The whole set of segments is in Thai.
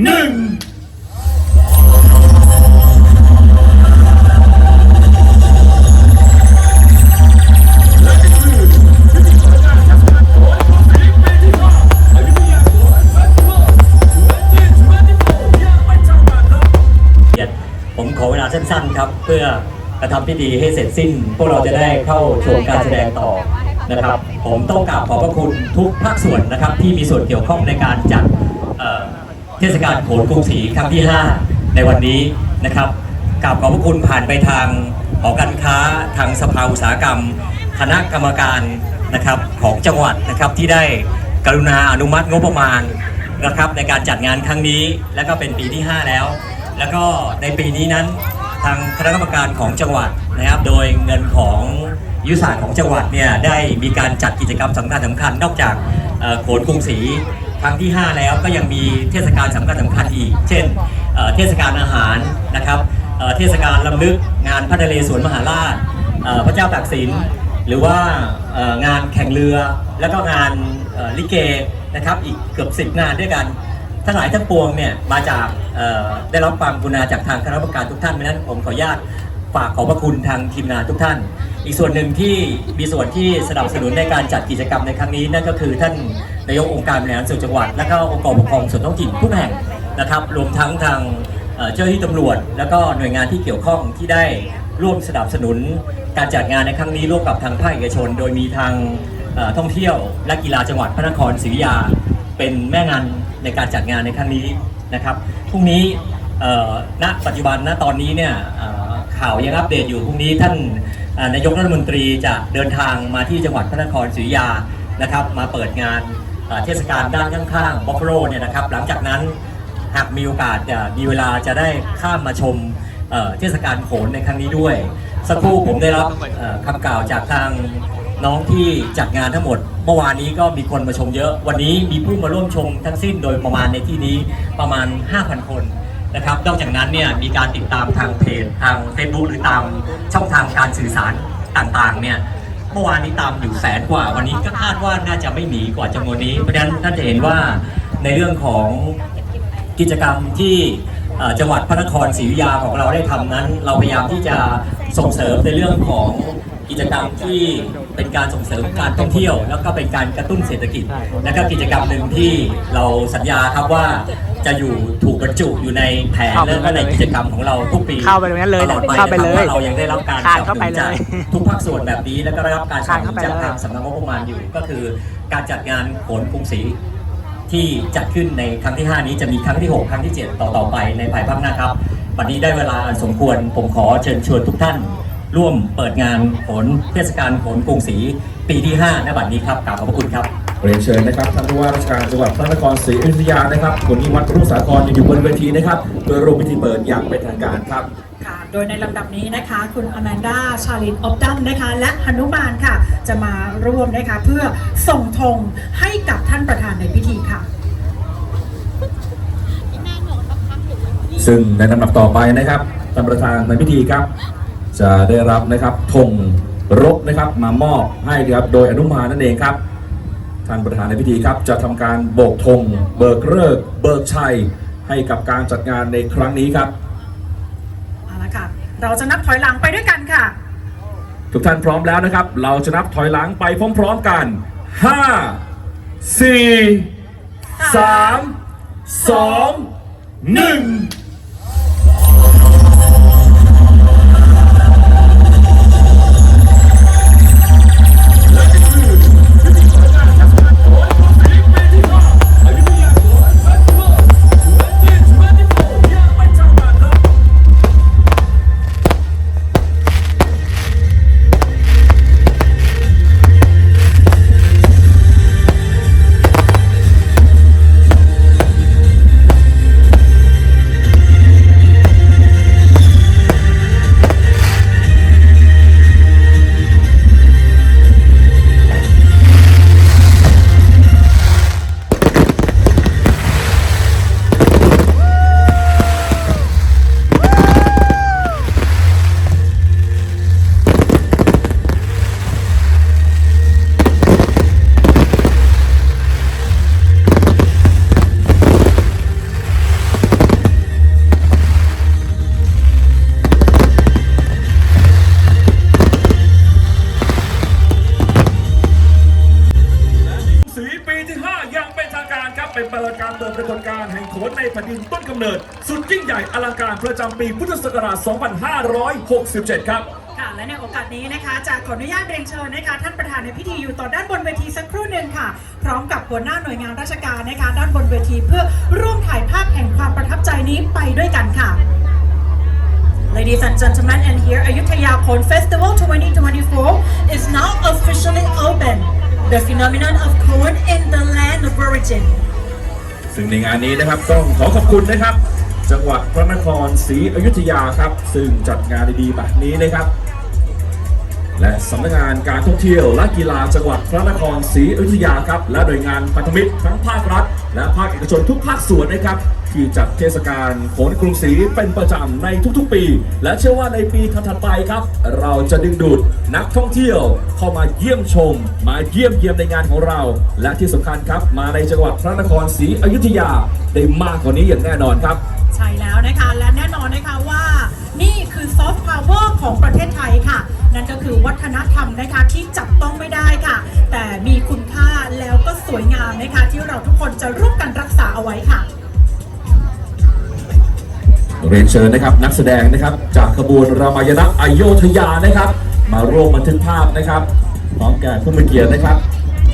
หนึ่งเกียรติผมขอเวลาสั้นๆครับ เพื่อกระทำพิธีให้เสร็จสิ้น พวกเราจะได้เข้าชมการแสดงต่อนะครับ ผมต้องกราบขอบพระคุณทุกภาคส่วนนะครับ ที่มีส่วนเกี่ยวข้องในการจัด เทศกาลโขนกรุงศรีครั้งที่ 5 ในวันนี้นะครับกราบขอบพระคุณผ่านไปทางหอการค้าทางสภาอุตสาหกรรม คณะกรรมการนะครับของจังหวัดนะครับที่ได้กรุณาอนุมัติงบประมาณนะครับในการจัดงานครั้งนี้และก็เป็นปีที่ 5 แล้ว แล้วก็ในปีนี้นั้นทางคณะกรรมการของจังหวัดนะครับ โดยเงินของยุทธศาสตร์ของจังหวัดเนี่ยได้มีการจัดกิจกรรมสำคัญสำคัญนอกจากโขนกรุงศรี ครั้งที่ 5 แล้วก็ยังมีเทศกาลสำคัญสำคัญอีก เช่นเทศกาลอาหารนะครับเทศกาลลำลึกงานพระนเรศวรมหาราชพระเจ้าตากสิน หรือว่างานแข่งเรือ แล้วก็งานลิเกนะครับอีกเกือบ 10 งานด้วยกันทั้งหลายทั้งปวงเนี่ยมาจากได้รับความกรุณาจากทางคณะกรรมการทุกท่านเพราะนั้นผมขออนุญาตฝากขอบพระคุณทางทีมงานทุกท่าน อีกส่วนหนึ่งที่มีส่วนที่สนับสนุนในการจัดกิจกรรมในครั้งนี้นั่นก็คือท่านนายกองค์การบริหารส่วนจังหวัด และก็องค์กรปกครองส่วนท้องถิ่นทุกแห่งนะครับ รวมทั้งทางเจ้าหน้าที่ตำรวจ แล้วก็หน่วยงานที่เกี่ยวข้องที่ได้ร่วมสนับสนุน การจัดงานในครั้งนี้ร่วมกับทางภาคเอกชน โดยมีทางท่องเที่ยวและกีฬาจังหวัดพระนครศรีอยุธยา เป็นแม่งานในการจัดงานในครั้งนี้นะครับพรุ่งนี้ณปัจจุบันณตอนนี้เนี่ยข่าวยังอัปเดตอยู่พรุ่งนี้ท่าน นายกรัฐมนตรีจะเดินทางมาที่จังหวัดพระนครศรีอยุธยานะครับมาเปิดงานเทศกาลด้านข้างๆบ็อกโรเนี่ยนะครับหลังจากนั้นหากมีโอกาสจะมีเวลาจะได้ข้ามมาชมเทศกาลโขนในครั้งนี้ด้วย สักครู่ผมได้รับเอ่อคำกล่าวจากทางน้องที่จัดงานทั้งหมด เมื่อวานนี้ก็มีคนมาชมเยอะ วันนี้มีผู้มาร่วมชมทั้งสิ้นโดยประมาณในที่นี้ประมาณ 5,000 คน นะครับ นอกจากนั้นเนี่ยมีการติดตามทางเพจทาง Facebook หรือตามช่องทางการสื่อสารต่างๆเนี่ยเมื่อวานนี้ตามอยู่แสนกว่าวันนี้ก็คาดว่าน่าจะไม่หนีกว่าจำนวนนี้ เพราะฉะนั้นท่านจะเห็นว่าในเรื่องของกิจกรรมที่จังหวัดพระนครศรีอยุธยาของเราได้ทำนั้น เราพยายามที่จะส่งเสริมในเรื่องของ กิจกรรมที่เป็นการส่งเสริมการท่องเที่ยว แล้วก็เป็นการกระตุ้นเศรษฐกิจ และก็กิจกรรมหนึ่งที่เราสัญญาครับว่าจะอยู่ถูกบรรจุอยู่ในแผนและก็ในกิจกรรมของเราทุกปีเข้าไปตรงนั้นเลยตลอดไปเข้าไปเลยนะครับว่าเรายังได้รับการคานสนับเข้าสไปนุนเลยจากทุกภาคส่วนแบบนี้ แล้วก็ได้รับการสนับสนุนคานเข้าไปจากเลยทางสำนักงบประมาณอยู่ ก็คือการจัดงานโขนกรุงศรีที่จัดขึ้นในครั้งที่ 5 นี้จะมีครั้งที่ 6 ครั้งที่ 7 ต่อต่อไปในภายภาคหน้าครับ วันนี้ได้เวลาอันสมควรผมขอเชิญชวนทุกท่าน ร่วมเปิดงานโขนเทศกาลโขนกรุงศรีปีที่5ณบัดนี้ครับกราบขอบพระคุณครับเรียนเชิญนะครับท่านผู้ว่าราชการจังหวัดพระนครศรีอยุธยานะครับคุณนิวัฒน์รุ่งสาครยังอยู่บนเวทีนะครับ โดยร่วมพิธีเปิดอย่างเป็นทางการครับค่ะโดยในลำดับนี้นะคะ คุณอแมนดาชาลินออฟดัมนะคะ และหนุมานค่ะ จะมาร่วมนะคะเพื่อส่งธงให้กับท่านประธานในพิธีค่ะ ซึ่งในลำดับต่อไปนะครับท่านประธานในพิธีครับ จะได้รับนะครับธงรบนะครับมามอบให้ครับโดยอนุมานั่นเองครับท่านประธานในพิธีครับจะทำการโบกธงเบิกเลิกษ์เบิกชัยให้กับการจัดงานในครั้งนี้ครับเอาละค่ะเราจะนับถอยหลังไปด้วยกันค่ะ ทุกท่านพร้อมแล้วนะครับ เราจะนับถอยหลังไปพร้อมๆกัน 5 4 3 2 1 สุดยิ่งใหญ่อลังการประจำปีพุทธศักราช 2567 ครับ ค่ะและในโอกาสนี้นะคะจะขออนุญาตเรียนเชิญนะคะท่านประธานในพิธีอยู่ต่อด้านบนเวทีสักครู่หนึ่งค่ะ พร้อมกับหัวหน้าหน่วยงานราชการนะคะด้านบนเวทีเพื่อร่วมถ่ายภาพแห่งความประทับใจนี้ไปด้วยกันค่ะ Ladies and gentlemen, and here Ayutthaya Kon Festival 2024 is now officially open. The phenomenon of Kon in the land of origin. ซึ่งในงานนี้นะครับต้องขอขอบคุณนะครับ จังหวัดพระนครศรีอยุธยาครับ ซึ่งจัดงานดีๆแบบนี้นะครับ และสำนักงานการท่องเที่ยวและกีฬาจังหวัดพระนครศรีอยุธยาครับ และหน่วยงานพันธมิตรทั้งภาครัฐ และภาคเอกชนทุกภาคส่วนนะครับ ที่จัดเทศกาลโขนกรุงศรีเป็นประจำในทุกๆปี และเชื่อว่าในปีถัดไปครับ เราจะดึงดูดนักท่องเที่ยวเข้ามาเยี่ยมชม มาเยี่ยมเยียมในงานของเรา และที่สำคัญครับมาในจังหวัดพระนครศรีอยุธยาได้มากกว่านี้อย่างแน่นอนครับ ใช่แล้วนะคะและแน่นอนนะคะว่านี่คือซอฟต์พาวเวอร์ของประเทศไทยค่ะ นั่นก็คือวัฒนธรรมนะคะที่จับต้องไม่ได้ค่ะ แต่มีคุณค่าแล้วก็สวยงามนะคะที่เราทุกคนจะร่วมกันรักษาเอาไว้ค่ะเรียนเชิญนะครับนักแสดงนะครับจากขบวนรามายณะอโยธยานะครับ มาร่วมบันทึกภาพนะครับพร้อมแก่ผู้มีเกียรตินะครับ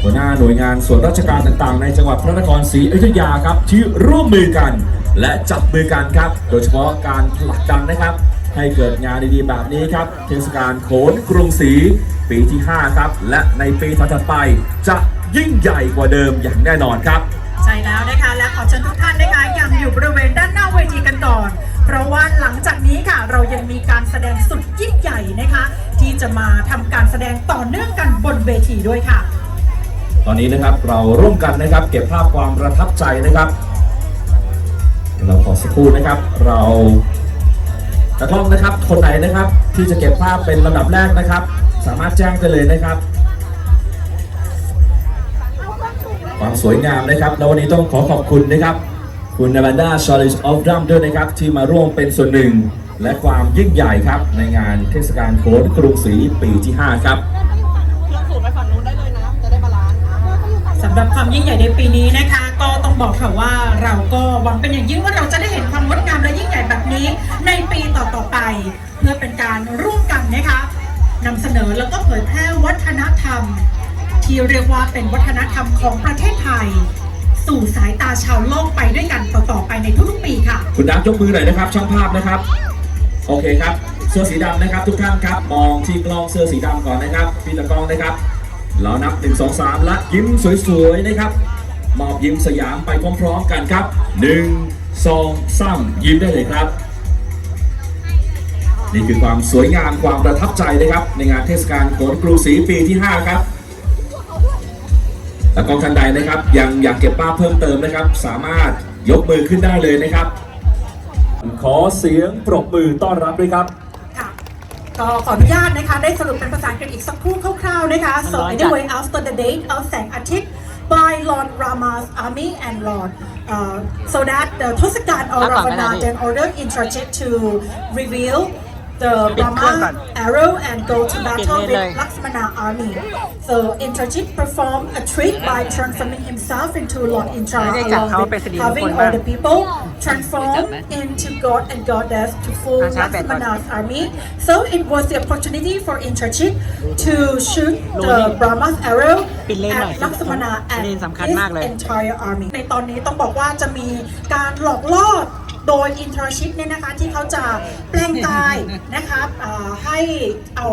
หัวหน้าหน่วยงานส่วนราชการต่างๆ ในจังหวัดพระนครศรีอยุธยาครับที่ร่วมมือกัน และจับมือกันครับ โดยเฉพาะการผลักดันนะครับ ให้เกิดงานดีๆแบบนี้ครับ เทศกาลโขนกรุงศรีปีที่ 5 ครับ และในปีถัดไปจะยิ่งใหญ่กว่าเดิมอย่างแน่นอนครับ ใช่แล้วนะคะและขอเชิญทุกท่านนะคะยังอยู่บริเวณด้านหน้าเวทีกันก่อน เพราะว่าหลังจากนี้ค่ะเรายังมีการแสดงสุดยิ่งใหญ่นะคะ ที่จะมาทำการแสดงต่อเนื่องกันบนเวทีด้วยค่ะ ตอนนี้นะครับเราร่วมกันนะครับ เก็บภาพความประทับใจนะครับเราขอสักครู่นะครับ เราตะกล้องนะครับคนไหนนะครับ ที่จะเก็บภาพเป็นลำดับแรกนะครับ สามารถแจ้งได้เลยนะครับ ความสวยงามนะครับแล้ววันนี้ต้องขอขอบคุณนะครับ คุณนาบันดาชาริสออฟดัมด้วยนะครับ ที่มาร่วมเป็นส่วนหนึ่ง และความยิ่งใหญ่ครับในงานเทศกาลโขนกรุงศรีปีที่ 5 ครับ สำหรับความยิ่งใหญ่ในปีนี้นะคะ ก็ต้องบอกค่ะว่าเราก็หวังเป็นอย่างยิ่งว่าเราจะได้เห็นความงดงามและยิ่งใหญ่แบบนี้ ในปีต่อๆไป เพื่อเป็นการร่วมกันนะคะนำเสนอแล้วก็เผยแพร่วัฒนธรรม ที่เรียกว่าเป็นวัฒนธรรมของประเทศไทย สู่สายตาชาวโลกไปด้วยกันต่อๆไปในทุกๆปีค่ะ คุณดักยกมือหน่อยนะครับ ช่างภาพนะครับ โอเคครับ เสื้อสีดำนะครับ ทุกท่านครับ มองที่กล้องเสื้อสีดำก่อนนะครับพี่ตะกล้องนะครับ เรานับ 1 2 3 และยิ้มสวยๆนะครับ มอบยิ้มสยามไปพร้อมๆกันครับ 1 2 3 ยิ้มได้เลยครับ นี่คือความสวยงามความประทับใจนะครับ ในงานเทศกาลโขนกรุงศรีปีที่ 5 ครับและกองทันใดนะครับยังอยากเก็บภาพเพิ่มเติมนะครับ สามารถยกมือขึ้นได้เลยนะครับ ขอเสียงปรบมือต้อนรับด้วยครับ ก็ขออนุญาตนะคะ ได้สรุปเป็นภาษาอังกฤษอีกสักครู่คร่าวๆนะคะ so anyway after the date of แสงอาทิตย์ by Lord Rama's army and Lord uh, so that the Tosakan or อะก่อนไม่ได้ Ravana พี่ then ordered Indrajit to reveal the ปิดเครื่องก่อน Brahma arrow and go to battle ปิด with เลย Lakshmana army so Indrajit performed a trick by transforming himself into Lord Indra ไม่ได้จับ along เขา with เป็นสิริมงคล having มาก all the people transform into god and goddess to fool อะชาร์จแบตก่อน Lakshmana's army. So it was the opportunity for Indrajit to shoot the Brahma's arrow ปิดเลนหน่อย at Lakshmana and เลนสำคัญ his มากเลย entire army ในตอนนี้ต้องบอกว่าจะมีการหลอกล่อ โดย internship เนี่ยนะคะที่เขาจะแปลงกายนะคะให้เอา